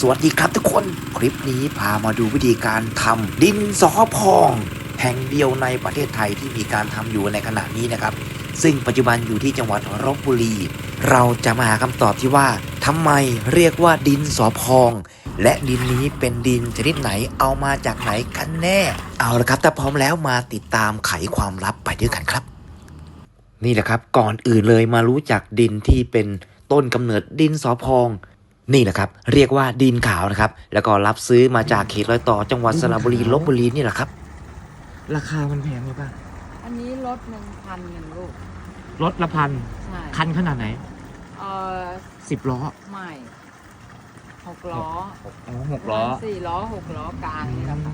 สวัสดีครับทุกคน คลิปนี้พามาดูวิธีการทำดินสอพอง แห่งเดียวในประเทศไทยที่มีการทำอยู่ในขณะนี้นะครับ ซึ่งปัจจุบันอยู่ที่จังหวัดลบบุรี เราจะมาหาคำตอบที่ว่าทำไมเรียกว่าดินสอพอง และดินนี้เป็นดินชนิดไหนเอามาจากไหนกันแน่ เอาละครับถ้าพร้อมแล้วมาติดตามไขความลับไปด้วยกันครับ นี่แหละครับก่อนอื่นเลยมารู้จักดินที่เป็นต้นกำเนิดดินสอพอง นี่แหละครับ เรียกว่าดินขาวนะครับ แล้วก็รับซื้อมาจากเขตรอยต่อจังหวัดสระบุรีลบบุรีนี่แหละครับ ราคามันแพงไหมป้าอันนี้รถหนึ่งพันหนึ่งลูกรถละพันใช่คันขนาดไหนเออสิบล้อใหม่หกล้ออ๋อหกล้อสี่ล้อหกล้อกลางนี่แหละค่ะ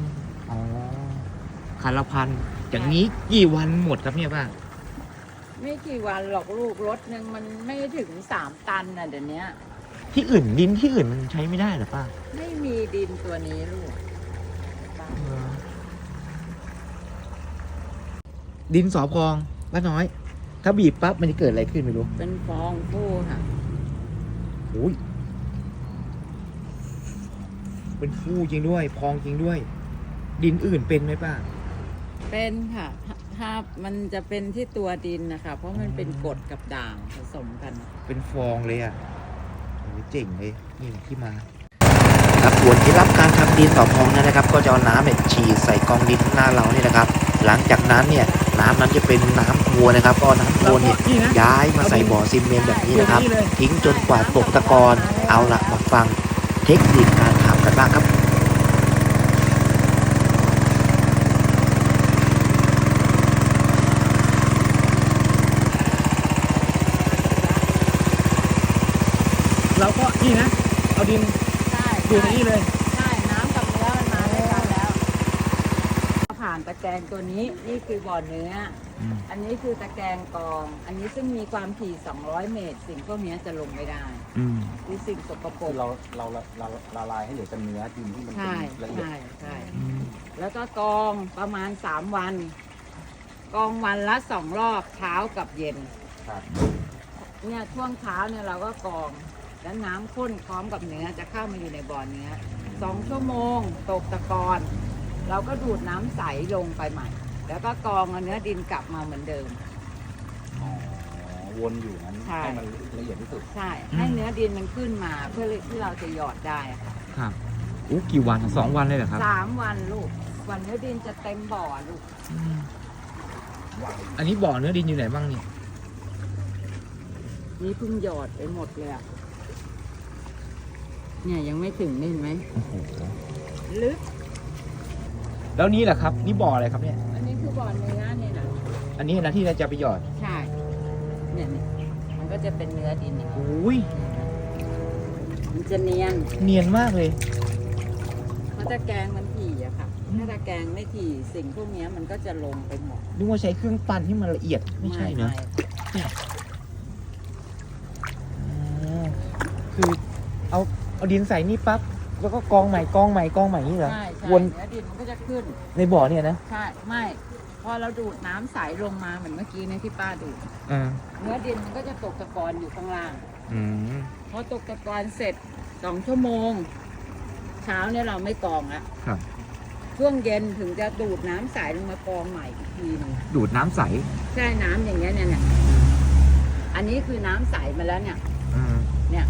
อ๋อคันละพันอย่างนี้กี่วันหมดครับเนี่ยป้าไม่กี่วันหรอกลูกรถหนึ่งมันไม่ถึงสามตันน่ะเดี๋ยวนี้ ที่อื่นดินที่อื่นมันใช้ไม่ได้หรอป้าไม่มีดินตัวนี้ลูกดินสอพองป้าน้อย ถ้าบีบปั๊บมันจะเกิดอะไรขึ้นไม่รู้ เป็นฟองฟูค่ะโอ้ยเป็นฟูจริงด้วย พองจริงด้วย ดินอื่นเป็นไหมป้าเป็นค่ะถ้าถ้ามันจะเป็นที่ตัวดินนะคะ เพราะมันเป็นกรดกับด่างผสมกัน เป็นฟองเลยอะโอ้ย เจ๋งเลยนี่แหละที่มาครับส่วนที่รับการทำดินต่อพองนั้นนะครับ ก็จะเอาน้ำเนี่ยฉีดใส่กองดินข้างหน้าเราเนี่ยนะครับ หลังจากนั้นเนี่ยน้ำนั้นจะเป็นน้ำโคลนนะครับ ก็เอาน้ำโคลนเนี่ยย้ายมาใส่บ่อซีเมนต์แบบนี้นะครับ ทิ้งจนกว่าตกตะกอนเอาละมาฟังเทคนิคการทำกันบ้างครับ เราก็นี่นะ เอาดิน ใช่ดูตรงนี้เลย ใช่น้ำกับเนื้อมันมาด้วยกันแล้วผ่านตะแกรงตัวนี้นี่คือบ่อเนื้ออม อันนี้คือตะแกรงกรอง อันนี้ซึ่งมีความถี่ 200 เมตร สิ่งพวกนี้จะลงไม่ได้อืมคือสิ่งสกปรคือกเราเราเราละลายให้เหลือแต่เนื้อดินที่มันใช่เป็นละเอียดใช่ใช่แล้วก็กรองประมาณ 3 วันกรองวันละสองรอบเช้ากับเย็น ครับเนี่ยช่วงเช้าเนี่ยเราก็กรอง แล้วน้ำข้นพร้อมกับเนื้อจะเข้ามาอยู่ในบ่อเนื้อสองชั่วโมงตกตะกอนเราก็ดูดน้ำใสลงไปใหม่ แล้วก็กรองเอาเนื้อดินกลับมาเหมือนเดิม อ๋อวนอยู่นั้นใช่ ให้มันละเอียดที่สุด ใช่ ให้เนื้อดินมันขึ้นมาเพื่อที่เราจะหยอดได้ค่ะครับอู้กี่วันสองวันเลยเหรอครับสามวันลูกวันเนื้อดินจะเต็มบ่อลูกอันนี้บ่อเนื้อดินอยู่ไหนบ้างเนี่ยนี่เพิ่งหยอดไปหมดเลยอะ เนี่ยยังไม่ถึงนี่เห็นไหมโอ้โหลึกแล้วนี่แหละครับ นี่บ่ออะไรครับเนี่ย อันนี้คือบ่อเนื้อเนี่ยนะอันนี้นะที่เราจะไปหยอดใช่เนี่ยเนี่ยมันก็จะเป็นเนื้อดินเนี่ยโอ้ยมันจะเนียน เนียนมากเลยเพราะตะแกรงมันถี่อะค่ะ ถ้าตะแกรงไม่ถี่สิ่งพวกเนี้ยมันก็จะลงไปหมดนึกว่าใช้เครื่องปั้นที่มันละเอียดไม่ใช่เนอะไม่อ๋อคือเอา เอาดินใส่นี่ปั๊บแล้วก็กองใหม่กองใหม่กองใหม่นี่เหรอใช่ใช่วนเนื้อดินมันก็จะขึ้น ในบ่อเนี่ยนะใช่ไม่พอเราดูดน้ำใสลงมาเหมือนเมื่อกี้เนี่ยที่ป้าดูดอ่าเนื้อดินมันก็จะตกตะกอนอยู่ข้างล่าง อืมพอตกตะกอนเสร็จสองชั่วโมง เช้าเนี่ยเราไม่กรองละครับ ช่วงเย็นถึงจะดูดน้ำใสลงมากรองใหม่อีกทีหนึงดูดน้ำใสใช่น้ำอย่างเงี้ยเนี่ยเนี่ยอันนี้คือน้ำใสมาแล้วเนี่ย อืมเนี่ย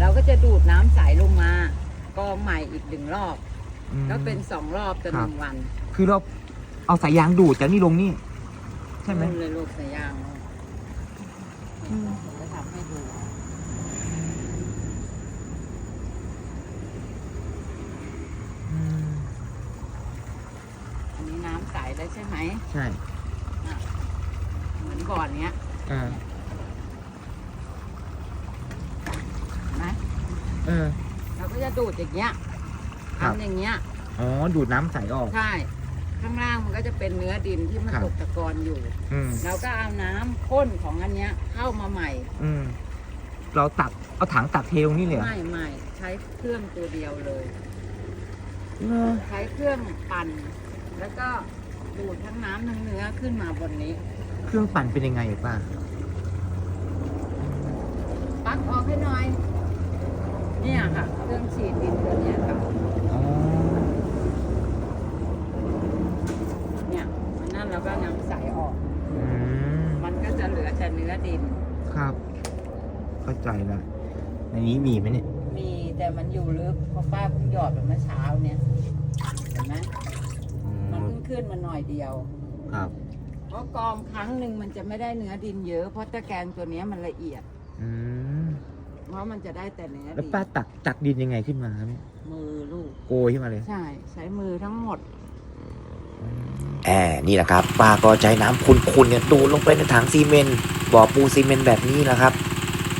เราก็จะดูดน้ำใสลงมากรองใหม่อีกหนึ่งรอบ อืม ก็เป็นสองรอบต่อหนึ่งวันคือเราเอาสายยางดูดจากนี่ลงนี่ ใช่ไหม นู่นเลยลูกสายยางผมจะทำให้ดูอืมอันนี้น้ำใสแล้วใช่ไหมใช่ เหมือนก่อนเนี้ย อ่า เห็นไหม เออ เราก็จะดูดอย่างเงี้ยครับ ทำอย่างเงี้ย อ๋อ ดูดน้ำใสออก ใช่ ข้างล่างมันก็จะเป็นเนื้อดินที่มันครับ ตกตะกอนอยู่ อืม เราก็เอาน้ำข้นของอันเนี้ยเข้ามาใหม่อืม เราตัก เอาถังตักเทลงนี่เลยเหรอไม่ไม่ใช้เครื่องตัวเดียวเลย เหรอใช้เครื่องปั่น แล้วก็ดูดทั้งน้ำทั้งเนื้อขึ้นมาบนนี้เครื่องปั่นเป็นยังไงอะป้า ปลั๊กออกให้หน่อย เนี่ยค่ะเครื่องฉีดดินตัวเนี้ยค่ะเนี่ยมันนั่นเราก็นำสออกมันก็จะเหลือแต่เนื้อดิน ครับ เข้าใจละในนี้มีไหมเนี่ยมีแต่มันอยู่ลึกเพราะป้าเพิ่งหยอดแบบเมื่อเช้าเนี่ยเห็นไหมมันมเพิ่งขึ้นมาหน่อยเดียว ครับเพราะกองครั้งหนึ่งมันจะไม่ได้เนื้อดินเยอะ เพราะตะแกรงตัวเนี้ยมันละเอียด อื เพราะมันจะได้แต่เนื้อแล้วดินป้าตักตักดินยังไงขึ้นมาครับเนี่ยมือลูก โกยขึ้นมาเลย ใช่ ใช้มือทั้งหมดแอบนี่แหละครับป้าก็ใช้น้ำขุ่นๆเนี่ยดูดลงไปในถังซีเมนต์บ่อปูซีเมนต์แบบนี้แหละครับ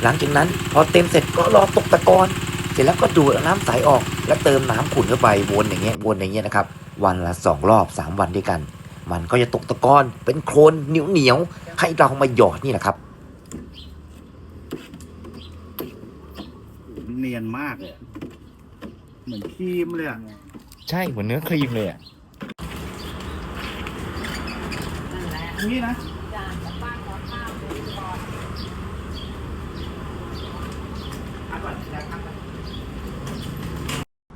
หลังจากนั้นพอเต็มเสร็จก็รอตกตะกอนเสร็จแล้วก็ดูดเอาน้ำใสออก แล้วเติมน้ำขุ่นเข้าไปวนอย่างเงี้ยวนอย่างเงี้ยนะครับ วันละสองรอบสามวันด้วยกัน มันก็จะตกตะกอนเป็นโคลนเหนียวเหนียวๆให้เรามาหยอดนี่แหละครับ เนี ยนมากเลยอะเหมือนครีมเลยอะใช่เหมือนเนื้อครีมเลยอะนั่นแหละตรงนี้นะ จานกับป้าขอข้าวดูก่อนอะก่อนนะครับ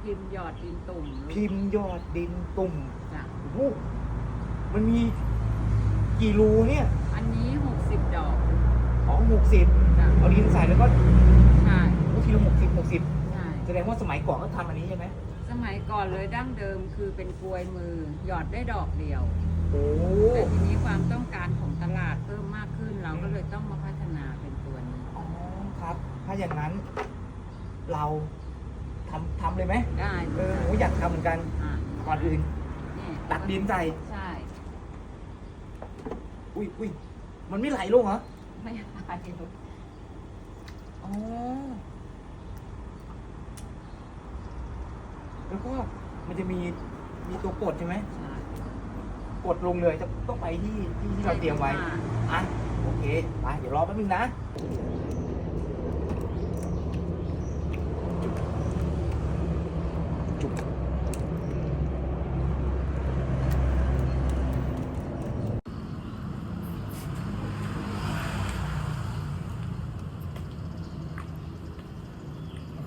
พิมพ์หยอดดินตุ่มลูกพิมพ์ยอดดินตุ่มจ้ะโอ้โหมันมีกี่รูเนี่ยอันนี้หกสิบดอกอ๋อหกสิบจ้ะเอาดินใส่แล้วก็ใช่โอ้ทีละหก สิบหกสิบใช่แสดงว่าสมัยก่อนก็ทำอันนี้ใช่ไหมสมัยก่อนเลยดั้งเดิมคือเป็นกลวยมือหยอดได้ดอกเดียว โอ้แต่ทีนี้ความต้องการของตลาดเพิ่มมากขึ้นเราก็เลยต้องมาพัฒนาเป็นตัวนี้อ๋อครับ ถ้าอย่างนั้น เราทำทำเลยไหมได้เออหนูอยากทำเหมือนกันอะก่อนอื่นนี่ตักดินใส่ใช่ อุ้ยอุ้ยมันไม่ไหลลงเหรอไม่ตายลูกอ๋อ แล้วก็มันจะมีมีตัวกดใช่ไหมใช่กดลงเลยจะต้องไปที่ที่ที่เราเตรียมไว้อะโอเคไปเดี๋ยวรอแป๊บนึงนะจุ๊บ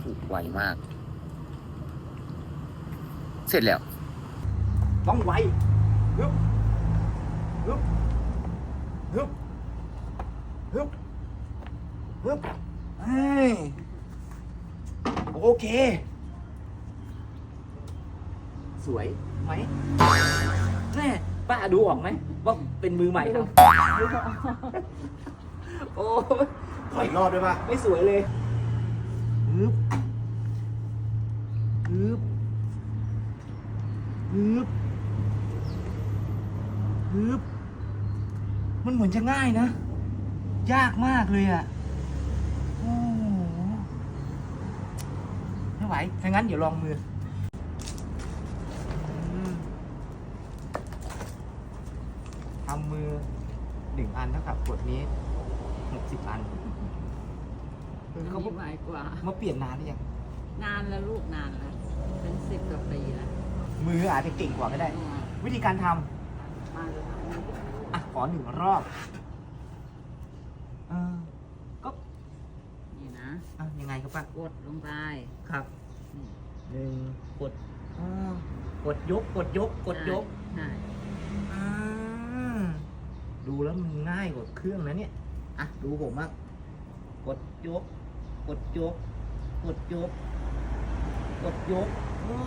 ถูกไวมากเสร็จแล้ว ต้องไวฮึบฮึบฮึบฮึบฮึบเอ้ยโอเค สวยไหมแน่ป้าดูออกไหมว่าเป็นมือใหม่ครับ โอ้ย ขออีกรอบได้ปะไม่สวยเลยฮึบฮึบ ฮึบฮึบมันเหมือนจะง่ายนะ ยากมากเลยอะโอ้โหไม่ไหวถ้างั้นเดี๋ยวลองมืออืมทำมือหนึ่งอันเท่ากับขวดนี้หกสิบอันเออเขามีไวกว่า มาเปลี่ยนนานหรือยัง นานแล้วลูกนานแล้ว เป็นสิบกว่าปีแล้ว มืออาจจะเก่งกว่าก็ได้ วิธีการทมาเลยำอะขอหนึ่งรอบเออก็นี่นะอะยังไงครับป้ากดลงไปครับนี่หนึ่งกดอ่ากดยกกดยกกดยกใช่อ่าดูแล้วมันง่ายกว่าเครื่องนะเนี่ยอะดูผมอะกดยก กดยก กดยก กดยกอ๋อ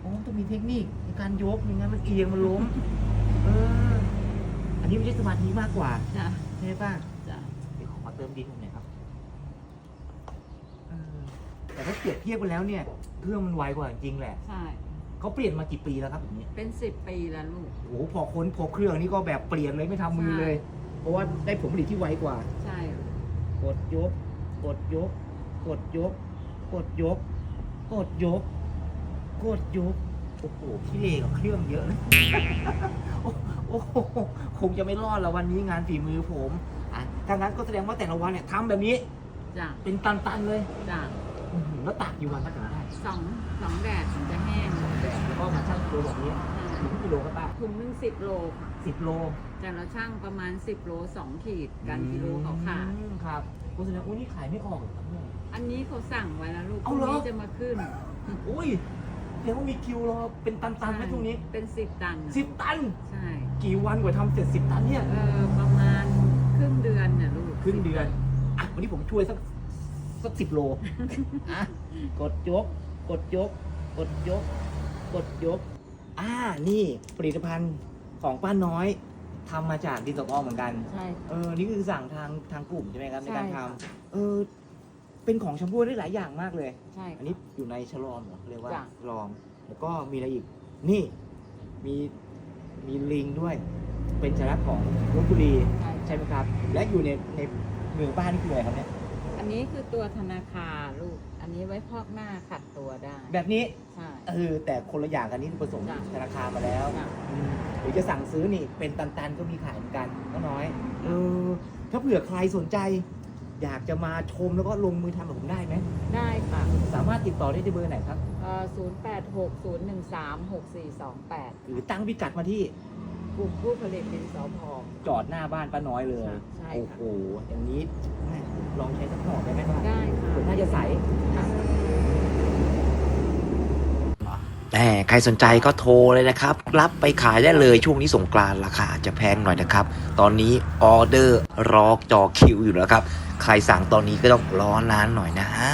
โอ้ต้องมีเทคนิคในการยกไม่งั้นมันเอียงมันล้ม เออ อันนี้ไม่ใช่สมาธิมากกว่าจ้ะใช่ไหมป้าจ้ะเดี๋ยวขอเติมดินผมหน่อยครับเออแต่ถ้าเปรียบเทียบกันแล้วเนี่ย เครื่องมันไวกว่าจริงแหละ ใช่ เขาเปลี่ยนมากี่ปีแล้วครับแบบนี้ เป็นสิบปีแล้วลูก โอ้โหพอค้นพบเครื่องนี่ก็แบบเปลี่ยนเลยไม่ทำมือเลย เพราะว่าได้ผลผลิตที่ไวกว่า ใช่กดยก กดยก กดยก กดยก กดยก กดยกโอ้โหพี่เลกับเครื่องเยอะนะโอ้โหคงจะไม่รอดแล้ววันนี้งานฝีมือผมอะถ้างั้นก็แสดงว่าแต่ละวันเนี่ยทำแบบนี้ จ้ะเป็นตันๆเลยจ้ะอื้อหือแล้วตากกี่วันก็ถึงได้สองสองแดดถึงจะแห้งแดดแล้วก็มาชั่งกิโลแบบนี้ใช่ถึงกิโลก็ตากถุงหนึงสิบโลค่ะ สิบโลแต่เราช่างประมาณสิบโลสองขีดกันกิโลเขาขาดอืมครับคุณแสดงว่านี่ขายไม่ออกเหรอครับเนี่ย อันนี้เขาสั่งไว้แล้วลูกพเอารุ่งเหรอ นี้จะมาขึ้น อุ้ย เดี๋ยวว่ามีคิวรอเป็นตันๆไหมช่วงนี้เป็นสิบตันสิบตัน ใช่ กี่วันกว่าทำเสร็จสิบตันเนี่ยเออประมาณครึ่งเดือนน่ะลูกครึ่งเดือนอะวันนี้ผมช่วยสักสักสิบโลอะกดยก กดยก กดยก กดยก อ่านี่ผลิตภัณฑ์ของป้าน้อยทำมาจากดินสอพองเหมือนกัน ใช่ เออ นี่คือสั่งทางทางกลุ่มใช่ไหมครับในการใช่ทค่ะำเออ เป็นของแชมพูได้หลายอย่างมากเลย ใช่อันนี้อยู่ในฉลอมเหรอเรียกว่าจ้ะฉลอมแล้วก็มีอะไรอีก นี่มีมีลิงด้วย เป็นสัญลักษณ์ของลบบุรีใช่ ใช่ไหมครับ และอยู่ในในมือป้านี่คืออะไรครับเนี่ย อันนี้คือตัวธนาคารลูก อันนี้ไว้พอกหน้าขัดตัวได้ แบบนี้ใช่ เออแต่คนละอย่างกันนี่ผสมจ้ะ ธนาคารมาแล้ว จ้ะอืมหรือจะสั่งซื้อนี่เป็นตันๆก็มีขายเหมือนกันก็น้อยเออถ้าเผื่อใครสนใจ อยากจะมาชมแล้วก็ลงมือทำกับผมได้ไหมได้ค่ะสามารถติดต่อได้ที่เบอร์ไหนครับ ศูนย์แปดหกศูนย์หนึ่งสามหกสี่สองแปดหรือตั้งพิกัดมาที่กลุ่มผู้ผลิตดินสอพอง จอดหน้าบ้านป้าน้อยเลยใช่โอ้ค่ะโหอย่างนี้แม่ลองใช้สักหน่อได้ไหมบ้างได้ค่ะ ผมน่าจะใสค่ะแต่ใครสนใจก็โทรเลยนะครับ รับไปขายได้เลยช่วงนี้สงกรานต์ราคาอาจจะแพงหน่อยนะครับ ตอนนี้ออเดอร์รอจอคิวอยู่แล้วครับ ใครสั่งตอนนี้ก็ต้องรอนานหน่อยนะฮะ